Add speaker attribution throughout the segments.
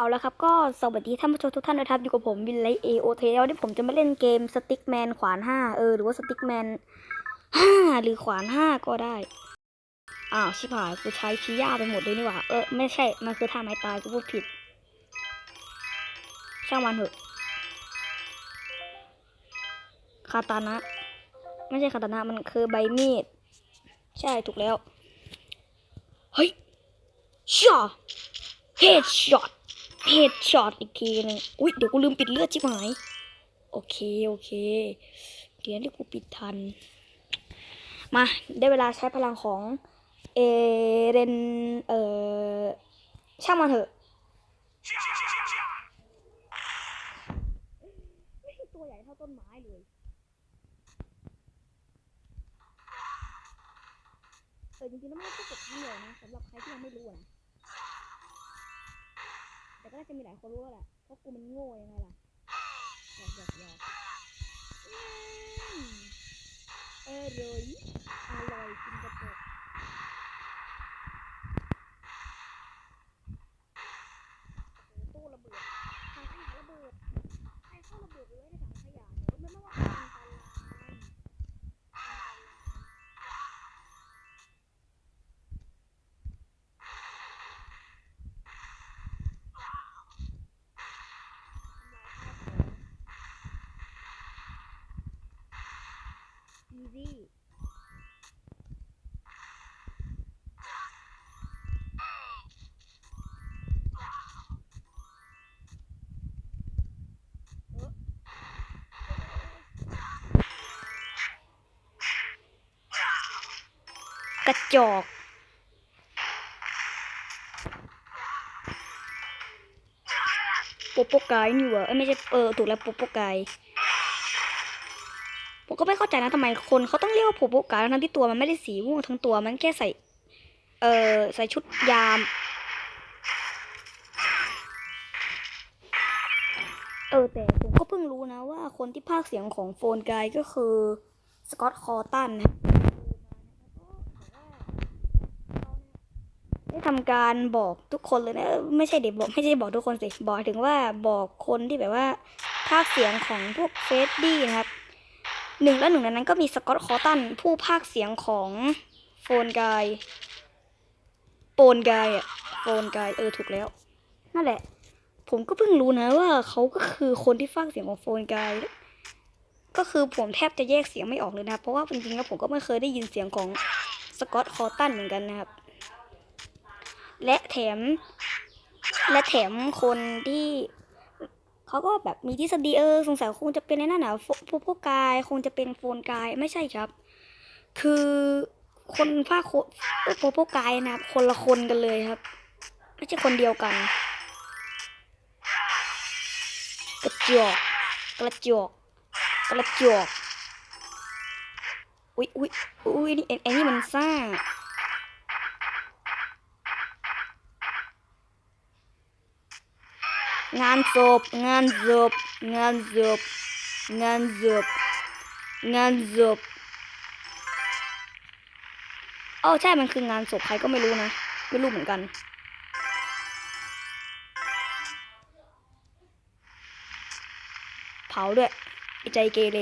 Speaker 1: เอาละครับก็สวัสดีท่านผู้ชมทุกท่านนะครับ อยู่กับผมวินไลเอโอเทวันนี้ผมจะมาเล่นเกมสติ๊กแมนขวานห้าเออ หรือว่าสติ๊กแมนห้าหรือขวานห้าก็ได้ อ้าว ชิบหายกูใช้ชี้ย่าไปหมดเลยนี่หว่า เออ ไม่ใช่ มันคือท่าไม้ตายกูพูดผิด ช่างมันเถอะคาตานะ ไม่ใช่คาตานะมันคือใบมีด ใช่ถูกแล้ว เฮ้ยช่อเฮดช็อต เฮดช็อตอีกทีหนึงอุ้ยเดี๋ยวกูลืมปิดเลือดชิบหาย โอเค โอเค เดี๋ยวที่กูปิดทัน มา ได้เวลาใช้พลังของ เอเรน เอ่อ ช่างมันเถอะไม่ตัวใหญ่เท่าต้นไม้เลยเออจริงๆแล้วไม่ได้พูดกับที่เลยนะสำหรับใครที่ยังไม่รู้อะนะ ก็น่าจะมีหลายคนรู้แล้วแหละเพราะกูมันโง่ยังไงล่ะหยอกหยอกหยอกอร่อยอร่อยกินกระเปุก ซี่กระจอกโปโปไกายนี่วะเอ้ยไม่ใช่เออถูกแล้วโปโปไกายผม ก็ไม่เข้าใจนะทำไมคนเขาต้องเรียกว่าโปโปกาทั้งที่ตัวมันไม่ได้สีม่วงทั้งตัวมันแค่ใส่ เออใส่ชุดยาม เออแต่ผมก็เพิ่งรู้นะว่าคนที่พากเสียงของโฟนกายก็คือสกอตคอร์ตันนะได้ทำการบอกทุกคนเลยนะไม่ใช่เด็กบอกไม่ใช่บอกทุกคนสิบอกถึงว่าบอกคนที่แบบว่าพากเสียงของพวกเฟสดี้นะครับ หนึ่งและหนึ่งในนั้นก็มีสกอตคอตันผู้พากเสียงของโฟนกายโปนกายอะโฟนกายเออถูกแล้ว นั่นแหละ ผมก็เพิ่งรู้นะว่าเขาก็คือคนที่ฟากเสียงของโฟนกายก็คือผมแทบจะแยกเสียงไม่ออกเลยนะ เพราะว่าจริงๆแล้วผมก็ไม่เคยได้ยินเสียงของสกอตคอตันเหมือนกันนะครับ และแถม และแถมคนที่ เขาก็แบบมีทฤษฎีเออสงสัยคงจะเป็นในนั่นนะโฟโฟโฟกาย คงจะเป็นโฟนกายไม่ใช่ครับ คือคนภาคโคโฟโฟกายนะคนละคนกันเลยครับ ไม่ใช่คนเดียวกัน กระจอกกระจอกกระจอกอุ๊ยอุ๊ยอุ๊ยนี่ไอ้ไอ้นี่มันซ่า งานศพงานศพงานศพงานศพงานศพเออใช่มันคืองานศพใครก็ไม่รู้นะ ไม่รู้เหมือนกันเผาด้วยไอใจเกเร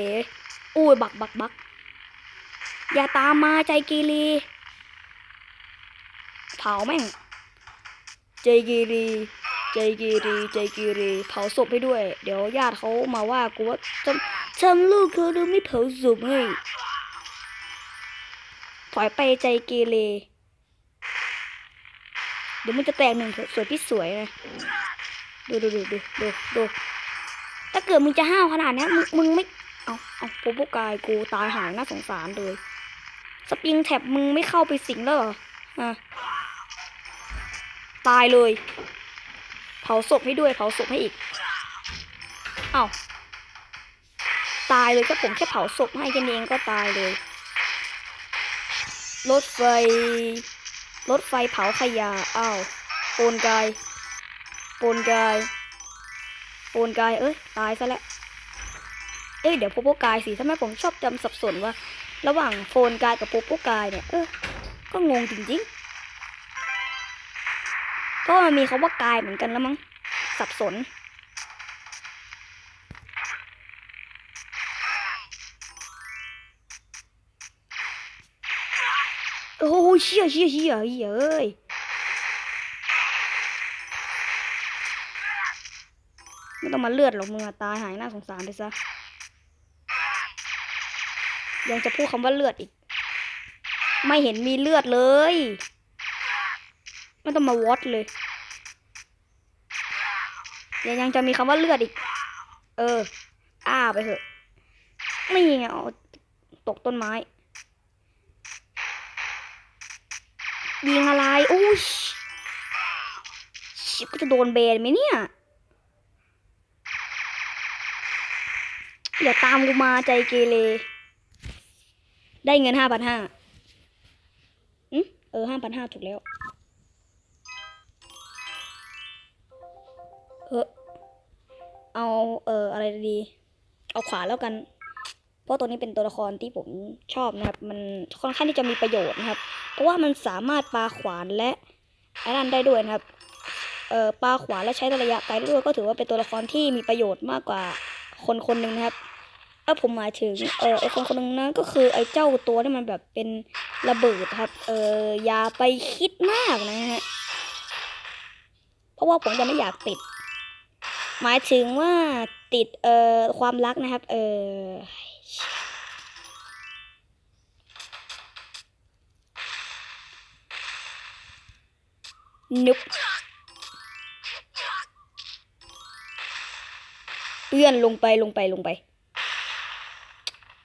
Speaker 1: อุ้ยบักบักบักอย่าตามมาใจเกเรเผาแม่งใจเกเร ใจเกเรใจเกเรเผาศพให้ด้วย เดี๋ยวญาติเขามาว่ากูว่าทำทำลูกเขาดูไม่เผาศพให้ถอยไปใจเกเรเดี๋ยวมันจะแตกหนึ่งสวยพี่สวยนะดูดูดูดูดูดูถ้าเกิดมึงจะห้าวขนาดนี้มึงมึงไม่เอาเอาโปโปกายกูตายหายน่าสงสารเลยสปริงแท็บมึงไม่เข้าไปสิงแล้วเหรอฮะตายเลย ผาศพให้ด้วยเผาศพให้อีก เอาตายเลยก็ผมแค่เผาศพให้แค่นี้เองก็ตายเลย รถไฟ รถไฟเผาขยะอ้าวโปนกายโปนกายโปนกาย เอ้ย ตายซะแล้ว เอ้ย เดี๋ยวโปโปกายสิทำไมผมชอบจำสับสนว่า ระหว่างโฟนกายกับโปโปกายเนี่ย เออ ก็งงจริงๆ ก็มันมีคาว่ากายเหมือนกันแล้วมั้งสับสน โอ้เชี่ยเชี่ยเชี่ยเหี้ยไม่ต้องมาเลือดหรอกมึงอะตายหายน่าสงสารไปซะ ยังจะพูดคำว่าเลือดอีก ไม่เห็นมีเลือดเลย ไม่ต้องมาวอตเลยยังยังจะมีคำว่าเลือดอีก เออ อ้าไปเถอะ ไม่ไงเอาตกต้นไม้ ยิงอะไรโอ้ยชิบก็จะโดนเบนไหมเนี่ย อย่าตามกูมาใจเกเร ได้เงินห้าพันห้าอืมเออห้าพันห้าถูกแล้ว เออเอาเอออะไรดี เอาขวาแล้วกัน เพราะตัวนี้เป็นตัวละครที่ผมชอบนะครับ มันค่อนข้างที่จะมีประโยชน์นะครับ เพราะว่ามันสามารถปาขวานและไอ้นั่นได้ด้วยนะครับเอ่อปาขวานและใช้ระยะไกลด้วยก็ถือว่าเป็นตัวละครที่มีประโยชน์มากกว่าคนคนหนึ่งนะครับเออผมหมายถึงเออไอคนคนหนึ่งนั้นก็คือไอเจ้าตัวที่มันแบบเป็นระเบิดครับ เอออย่าไปคิดมากนะฮะเพราะว่าผมจะไม่อยากติด หมายถึงว่าติดเอ่อความรักนะครับ เออนุบเอื้อนลงไปลงไปลงไป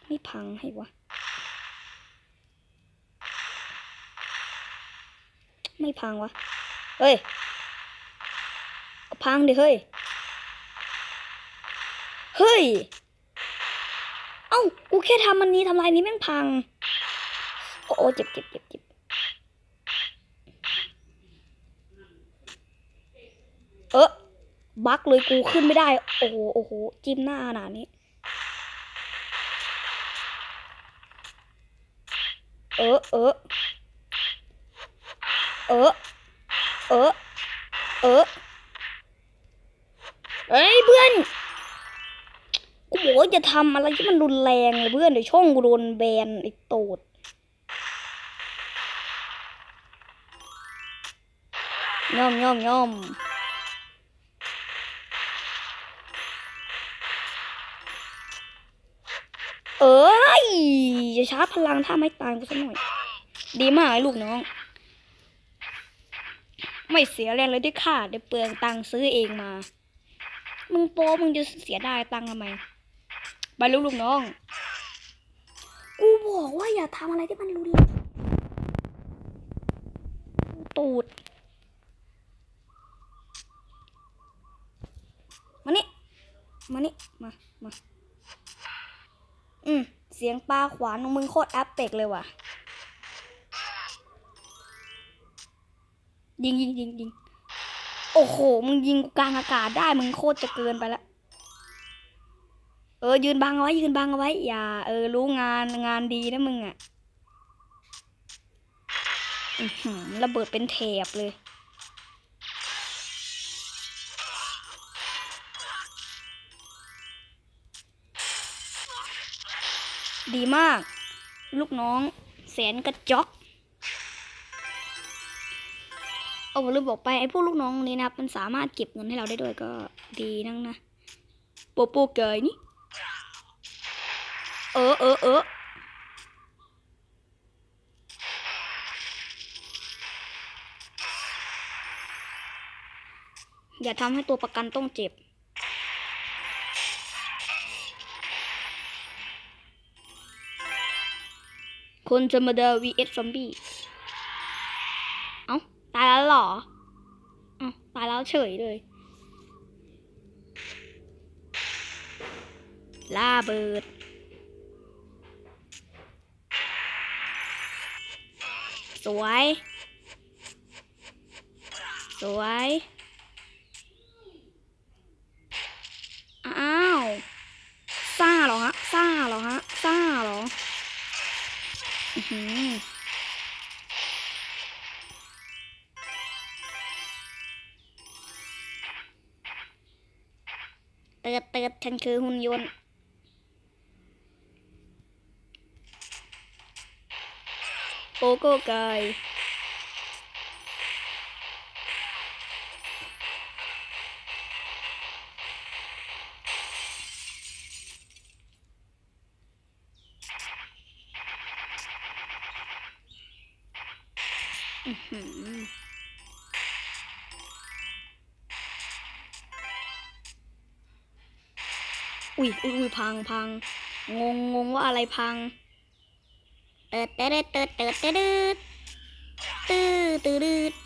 Speaker 1: ไม่พังให้วะ ไม่พังวะ เฮ้ย พังดิเฮ้ย เฮ้ย เอ้า กูแค่ทำมันนี้ทำลายนี้แม่งพัง โอ้โอ้เจ็บเจ็บเจ็บเจ็บเออบักเลยกูขึ้นไม่ได้ โอ้โห โอ้โห จิ้มหน้าขนาดนี้ เออ เออ เออ เออ เออเฮ้ยเพื่อน กูบอกว่าจะทำอะไรที่มันรุนแรงเลยเพื่อนเดี๋ยวช่องกูโดนแบนไอ้โตดย่อมย่อมย่อมเอ้ยอย่าชาร์จพลังถ้าไม่ตายกูสักหน่อย ดีมากไอ้ลูกน้อง ไม่เสียแรงเลยที่ค่าดี๋ยวเปลืองตังค์ซื้อเองมา มึงโป้มึงจะเสียไดายตังค์ทำไม ไปลูกลูกน้อง กูบอกว่าอย่าทำอะไรที่มันรุนแรงตูดมานี่ มานี่ มา มา อืม เสียงปลาขวานของมึงโคตรแอปเปกเลยว่ะ ยิงยิงยิงยิง โอ้โห มึงยิงกูกลางอากาศได้ มึงโคตรจะเกินไปละ เออยืนบังเอาไว้ยืนบังเอาไว้ อย่า เออ รู้งานงานดีนะมึงอะ่ะระเบิดเป็นแถบเลย ดีมาก ลูกน้อง แสนกระจอกเอาลืมบอกไปไอ้พวกลูกน้องนี้นะครับมันสามารถเก็บเงินให้เราได้ด้วยก็ดีนั่งนะโปโปเกยนี่ เออเออเอออย่าทำให้ตัวประกันต้องเจ็บ คนธรรมดา vs ซอมบี้ เอ้า ตายแล้วหรอ เอ้า ตายแล้วเฉยเลย ล่าเบิด สวย สวย อ้าวซ่าเหรอฮะซ่าเหรอฮะซ่าเหรออื้อหือเติร์ดเติร์ดฉันคือหุ่นยนต์ โกโก้ไกอื้อหืออุ้ยอุ้ยอุ้ยพังพังงงงงว่าอะไรพัง トゥルトゥルトゥルトゥルトゥル